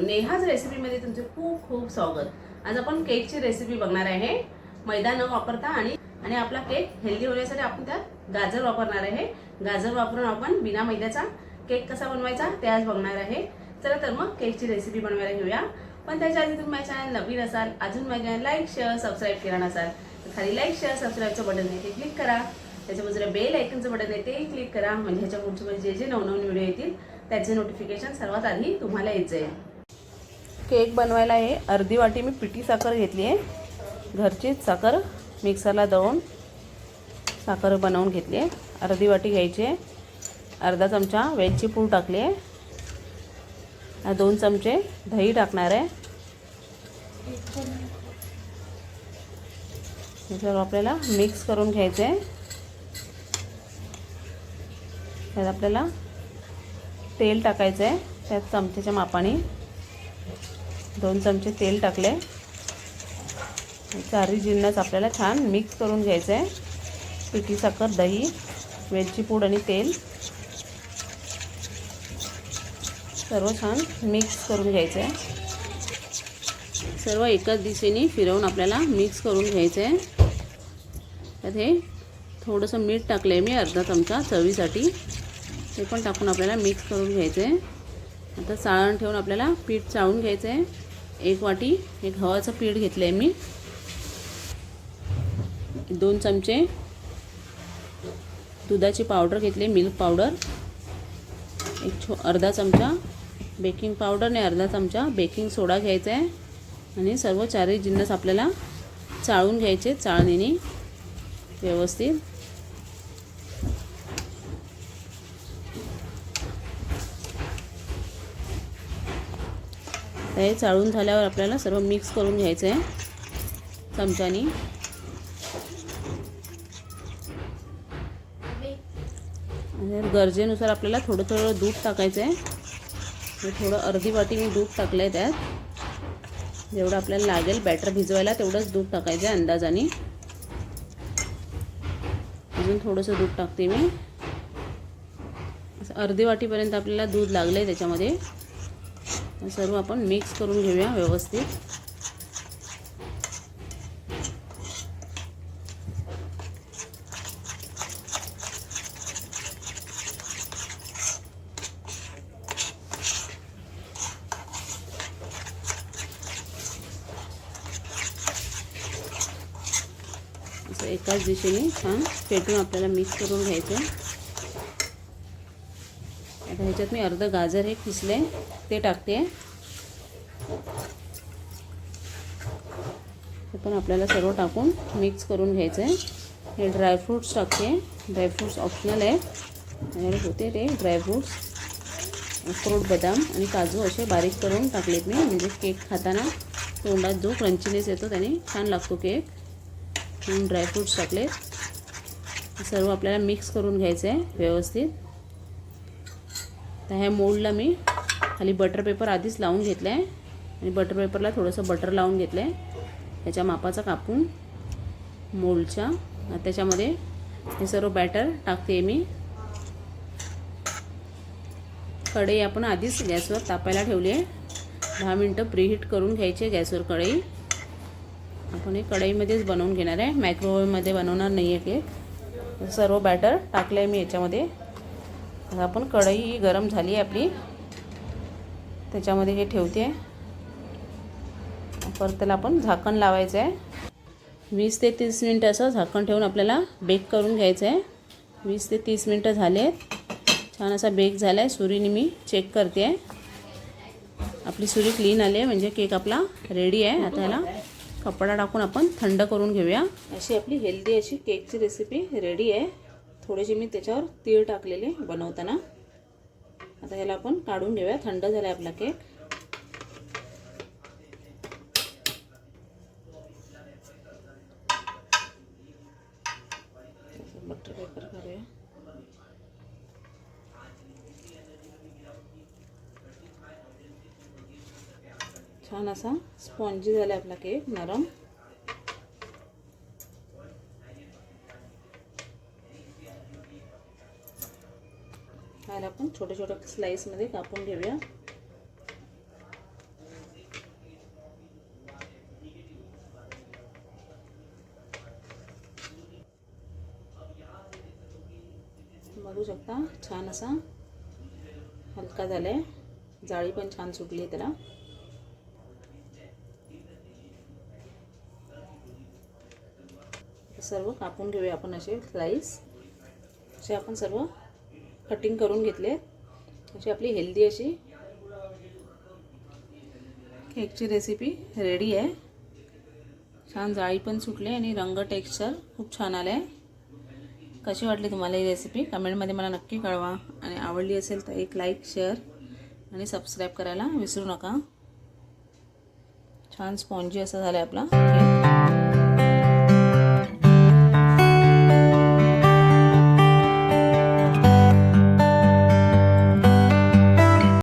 नेहाज रेसिपीमध्ये तुमचे खूप खूप स्वागत. आज आपण केकची रेसिपी बघणार आहे. मैदा न वापरता आणि आणि आपला केक हेल्दी होण्यासाठी आपण त्यात गाजर वापरणार आहे. गाजर वापरून आपण बिना मैद्याचा केक कसा बनवायचा ते आज बघणार आहे. चला तर मग केकची रेसिपी बनवायला घेऊया. पण त्याच्या आधी तुम्ही माझ्या चॅनल नवीन असाल अजून माझ्या लाईक शेअर सबस्क्राईब केला नसाल तर खाली लाईक शेअर सबस्क्राईबचं बटन आहे ते क्लिक करा. त्याच्या बाजूला बेल ऐकनचं बटन आहे ते क्लिक करा. म्हणजे ह्याच्या पुढचे जे जे नवनवीन व्हिडिओ येतील त्याचे नोटिफिकेशन सर्वात आधी तुम्हाला येत जाईल. केक बनवायला आहे. अर्धी वाटी मी पिठी साखर घेतली आहे. घरचीच साखर मिक्सरला दळून साखर बनवून घेतली आहे. अर्धी वाटी घ्यायची आहे. अर्धा चमचा वेलची पूड टाकली आहे. आणि दोन चमचे दही टाकणार आहे. हे सर्व आपल्याला मिक्स करून घ्यायचं आहे. त्यात आपल्याला तेल टाकायचं आहे. त्यात चमच्याच्या मापाने दोन चमचे तेल टाकले चारी जिन्नस आपल्याला छान मिक्स करून घ्यायचं आहे पिठी साखर दही वेलची पूड आणि तेल. सर्व छान मिक्स करून घ्यायचं आहे सर्व एकाच दिशेने फिरवून आपल्याला मिक्स करून घ्यायचं आहे त्यात हे थोडंसं मीठ टाकलं आहे मी अर्धा चमचा चवीसाठी. ते पण टाकून आपल्याला मिक्स करून घ्यायचं आहे आता चाळण ठेवून आपल्याला पीठ चाळून घ्यायचं आहे एक वाटी एक गव्हाचं पीठ घेतलं आहे मी. दोन चमचे दुधाची पावडर घेतली मिल्क पावडर. एक छो अर्धा चमचा बेकिंग पावडर आणि अर्धा चमचा बेकिंग सोडा घ्यायचा आहे. आणि सर्व चारही जिन्नस आपल्याला चाळून घ्यायचे चाळणीने व्यवस्थित. हे चाळून झाल्यावर आपल्याला सर्व मिक्स करून घ्यायचं आहे. चमच्यानी. गरजेनुसार आपल्याला थोडं थोडं दूध टाकायचं आहे. थोडं अर्धी वाटी मी दूध टाकलं आहे त्यात. जेवढं आपल्याला लागेल बॅटर भिजवायला तेवढंच दूध टाकायचं आहे अंदाजाने. अजून थोडंसं दूध टाकते मी. असं अर्धी वाटीपर्यंत आपल्याला दूध लागलं आहे त्याच्यामध्ये. सर्व आपण मिक्स करून घेऊया व्यवस्थित. असं एकाच दिशेने छान फेटून आपल्याला मिक्स करून घ्यायचं आता ह्याच्यात मी अर्धं गाजर हे किसले ते टाकते. ते पण आपल्याला सर्व टाकून मिक्स करून घ्यायचं आहे हे ड्रायफ्रूट्स टाकते. ड्रायफ्रूट्स ऑप्शनल आहे. होते ते ड्रायफ्रूट्स अक्रोट बदाम आणि काजू असे बारीक करून टाकलेत मी. म्हणजे केक खाताना तोंडात जो क्रंचीनेस येतो त्याने छान लागतो केक. म्हणून ड्रायफ्रूट्स टाकलेत. सर्व आपल्याला मिक्स करून घ्यायचं आहे व्यवस्थित. तर ह्या मोल्डला मी खाली बटर पेपर आधीच लावून घेतलं आहे आणि बटर पेपरला थोडंसं बटर लावून घेतलं आहे त्याच्या मापाचा कापून मोल्डच्या त्याच्यामध्ये हे सर्व बॅटर टाकते मी. कढई आपण आधीच गॅसवर तापायला ठेवली आहे. दहा मिनटं प्रीहीट करून घ्यायची आहे गॅसवर कढई. आपण हे कढईमध्येच बनवून घेणार आहे. मायक्रोवेवमध्ये बनवणार नाही आहे केक सर्व बॅटर टाकलं आहे मी याच्यामध्ये. आपण कढई गरम झाली आहे आपली. त्याच्यामध्ये हे ठेवते. परत त्याला आपण झाकण लावायचं आहे वीस ते तीस मिनटं असं झाकण ठेवून आपल्याला बेक करून घ्यायचं आहे वीस ते तीस मिनटं झाले आहेत छान असा बेक झाला आहे सुरीने मी चेक करते. आहे आपली सुरी क्लीन आली आहे म्हणजे केक आपला रेडी आहे. आता ह्याला कपडा टाकून आपण थंड करून घेऊया. अशी आपली हेल्दी अशी केकची रेसिपी रेडी आहे. थोडीशी मी त्याच्यावर तीळ टाकलेले बनवताना. आता ह्याला आपण काढून घेऊया. थंड झाला आहे आपला केक. बटर पेपर करूया छान असा स्पॉन्जी झाला आपला केक नरम. छान आपण छोट्या छोट्या स्लाईसमध्ये कापून घेऊया. बघू शकता छान असा हलका झालाय. जाळी पण छान सुटली आहे त्याला. सर्व कापून घेऊया आपण असे स्लाईस असे आपण सर्व कटिंग करून घेतले. अशी आपली हेल्दी अशी केकची रेसिपी रेडी आहे. छान जाळी पण सुटली आणि रंग टेक्स्चर खूप छान आलं आहे कशी वाटली तुम्हाला ही रेसिपी कमेंटमध्ये मला नक्की कळवा. आणि आवडली असेल तर एक लाईक शेअर आणि सबस्क्राईब करायला विसरू नका. छान स्पॉन्जी असं झालं आहे आपला.